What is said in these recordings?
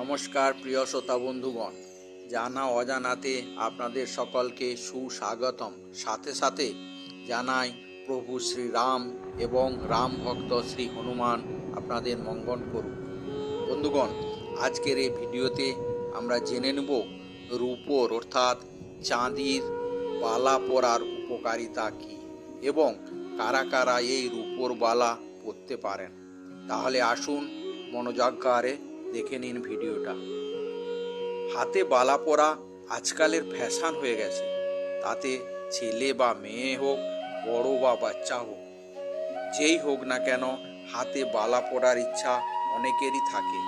নমস্কার, প্রিয় শ্রোতা বন্ধুগণ। জানা অজানাতে আপনাদের সকলকে সুস্বাগতম। সাথে সাথে জানাই প্রভু শ্রী রাম এবং রাম ভক্ত শ্রী হনুমান আপনাদের মঙ্গল করুন বন্ধুগণ, আজকের এই ভিডিওতে আমরা জেনে নেব রূপোর, অর্থাৎ চাঁদির বালা পরার উপকারিতা কী এবং কারা কারা এই রূপোর বালা পরতে পারেন। তাহলে আসুন মনোযোগকারে দেখে নিন ভিডিওটা। হাতে বালা পরা আজকালের ফ্যাশন হয়ে গেছে। তাতে ছেলে বা মেয়ে হোক, বড় বা বাচ্চা হোক, যেই হোক না কেন হাতে বালা পরার ইচ্ছা অনেকেরই থাকে।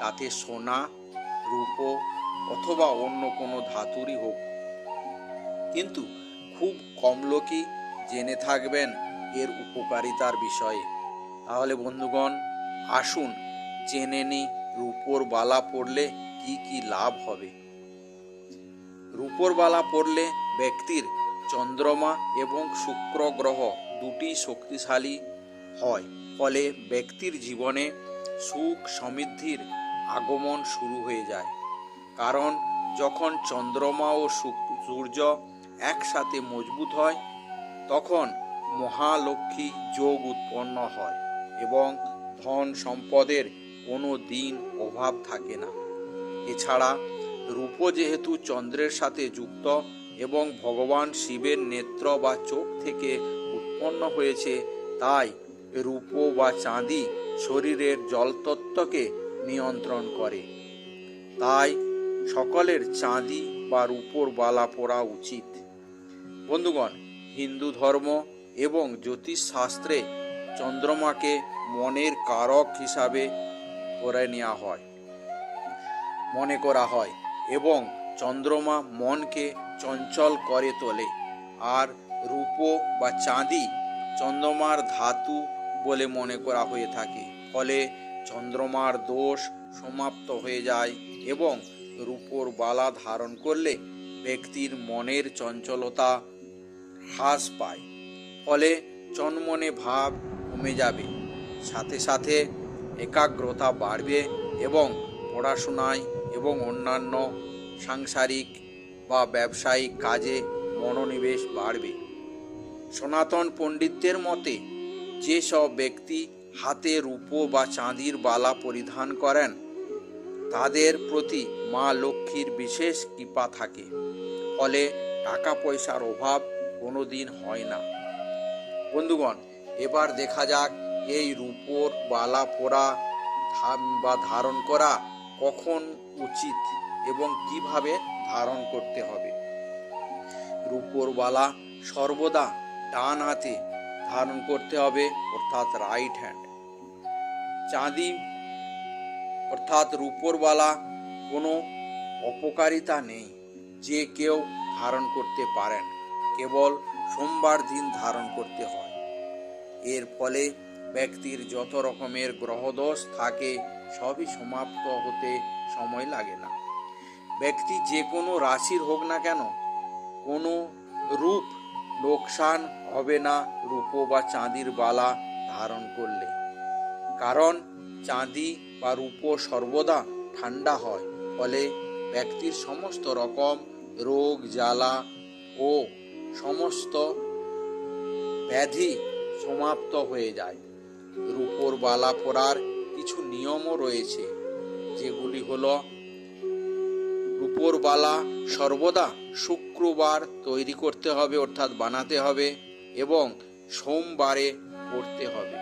তাতে সোনা, রূপো অথবা অন্য কোনো ধাতুরই হোক। কিন্তু খুব কম লোকই জেনে থাকবেন এর উপকারিতার বিষয়ে। তাহলে বন্ধুগণ, আসুন জেনে নি রূপোর বালা পড়লে কি কি লাভ হবে? রূপোর বালা পড়লে ব্যক্তির চন্দ্রমা এবং শুক্র গ্রহ দুটি শক্তিশালী হয়। ফলে ব্যক্তির জীবনে সুখ সমৃদ্ধির আগমন শুরু হয়ে যায়। কারণ যখন চন্দ্রমা ও সূর্য একসাথে মজবুত হয়, তখন মহালক্ষ্মী যোগ উৎপন্ন হয় এবং ধন সম্পদের কোনো দিন অভাব থাকে না। এছাড়া রূপ যেহেতু চন্দ্রের সাথে যুক্ত এবং ভগবান শিবের নেত্র বা চোখ থেকে উৎপন্ন হয়েছে, তাই রূপ বা চাঁদি শরীরের জলতত্ত্বকে নিয়ন্ত্রণ করে। তাই সকলের চাঁদি বা রূপোর বালা পরা উচিত। বন্ধুগণ, হিন্দু ধর্ম এবং জ্যোতিষ শাস্ত্রে চন্দ্রমাকে মনের কারক হিসাবে করে নেওয়া হয়, মনে করা হয় এবং চন্দ্রমা মনকে চঞ্চল করে তোলে। আর রূপো বা চাঁদি চন্দ্রমার ধাতু বলে মনে করা হয়ে থাকে। ফলে চন্দ্রমার দোষ সমাপ্ত হয়ে যায় এবং রূপোর বালা ধারণ করলে ব্যক্তির মনের চঞ্চলতা হ্রাস পায়। ফলে চনমনে ভাব কমে যাবে। সাথে সাথে একাগ্রতা বাড়বে এবং পড়াশোনায় এবং অন্যান্য সাংসারিক বা ব্যবসায়িক কাজে মনোনিবেশ বাড়বে। সনাতন পণ্ডিতদের মতে যেসব ব্যক্তি হাতে রূপো বা চাঁদির বালা পরিধান করেন, তাদের প্রতি মা লক্ষ্মীর বিশেষ কৃপা থাকে, ফলে টাকা পয়সার অভাব কোনোদিন হয় না। বন্ধুগণ, এবার দেখা যাক এই রূপোর বালা পরা বা ধারণ করা কখন উচিত এবং কীভাবে ধারণ করতে হবে? রূপোর বালা সর্বদা ডান হাতে ধারণ করতে হবে, অর্থাৎ রাইট হ্যান্ড চাঁদি, অর্থাৎ রূপোর বালা, কোনো অপকারিতা নেই যে কেউ ধারণ করতে পারেন। কেবল সোমবার দিন ধারণ করতে হয়। এর ফলে ব্যক্তির যত রকমের গ্রহদোষ থাকে, সবই সমাপ্ত হতে সময় লাগে না। ব্যক্তি যে কোনো রাশির হোক না কেন, কোনো রূপ লোকসান হবে না রূপো বা চাঁদির বালা ধারণ করলে। কারণ চাঁদি বা রূপো সর্বদা ঠান্ডা হয়, ফলে ব্যক্তির সমস্ত রকম রোগ, জ্বালা ও সমস্ত ব্যাধি সমাপ্ত হয়ে যায়। রূপোর বালা পরার কিছু নিয়মও রয়েছে, যেগুলি হলো রূপোর বালা সর্বদা শুক্রবার তৈরি করতে হবে, অর্থাৎ বানাতে হবে এবং সোমবারে পড়তে হবে।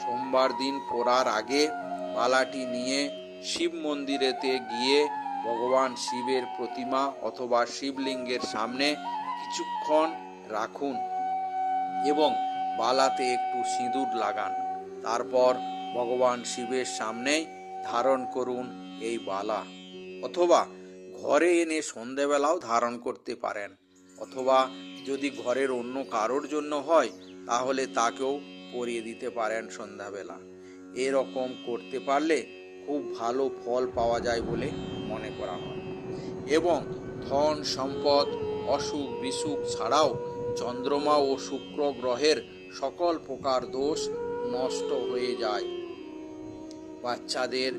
সোমবার দিন পড়ার আগে বালাটি নিয়ে শিব মন্দিরেতে গিয়ে ভগবান শিবের প্রতিমা অথবা শিবলিঙ্গের সামনে কিছুক্ষণ রাখুন এবং বালাতে একটু সিঁদুর লাগান। তারপর ভগবান শিবের সামনে ধারণ করুন এই বালা। অথবা ঘরে এনে সন্ধেবেলাও ধারণ করতে পারেন। অথবা যদি ঘরের অন্য কারোর জন্য হয়, তাহলে তাকেও পরিয়ে দিতে পারেন সন্ধ্যাবেলা। এরকম করতে পারলে খুব ভালো ফল পাওয়া যায় বলে মনে করা হয়। এবং ধন সম্পদ, অসুখ বিসুখ ছাড়াও চন্দ্রমা ও শুক্র গ্রহের সকল প্রকার দোষ নষ্ট হয়ে যায়। বাচ্চাদের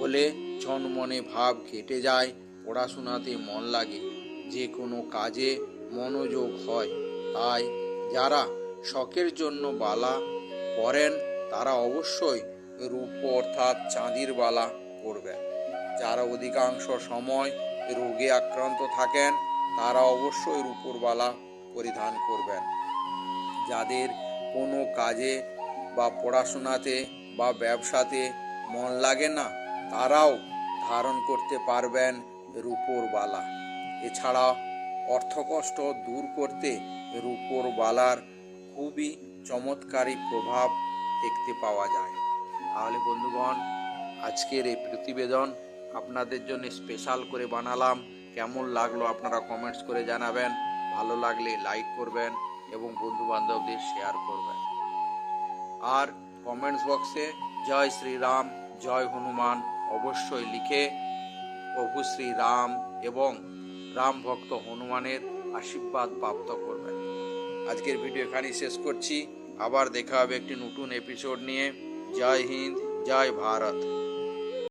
হলে মনে ভাব কেটে যায়, পড়াশোনাতে মন লাগে। যে কোনো কাজে মনোযোগ হয়। তাই যারা শখের জন্য বালা পরেন, তারা অবশ্যই রূপ অর্থাৎ চাঁদির বালা পরবেন। যারা অধিকাংশ সময় রোগে আক্রান্ত থাকেন, তারা অবশ্যই রূপোর বালা পরিধান করবেন। যাদের কোনো কাজে বা পড়াশোনাতে বা ব্যবসাতে মন লাগে না, তারাও ধারণ করতে পারবেন রূপোর বালা। এছাড়া অর্থকষ্ট দূর করতে রূপোর বালার খুবই চমৎকারী প্রভাব দেখতে পাওয়া যায়। তাহলে বন্ধুগণ, আজকের এই প্রতিবেদন আপনাদের জন্য স্পেশাল করে বানালাম। কেমন লাগল আপনারা কমেন্টস করে জানাবেন। ভালো লাগলে লাইক করবেন এবং বন্ধু বান্ধবদের শেয়ার করবেন। আর কমেন্টস বক্সে জয় শ্রীরাম জয় হনুমান অবশ্যই লিখে প্রভু শ্রী রাম এবং রাম ভক্ত হনুমানের আশীর্বাদ প্রাপ্ত করবেন। আজকের ভিডিও এখানেই শেষ করছি। আবার দেখা হবে একটি নতুন এপিসোড নিয়ে। জয় হিন্দ, জয় ভারত।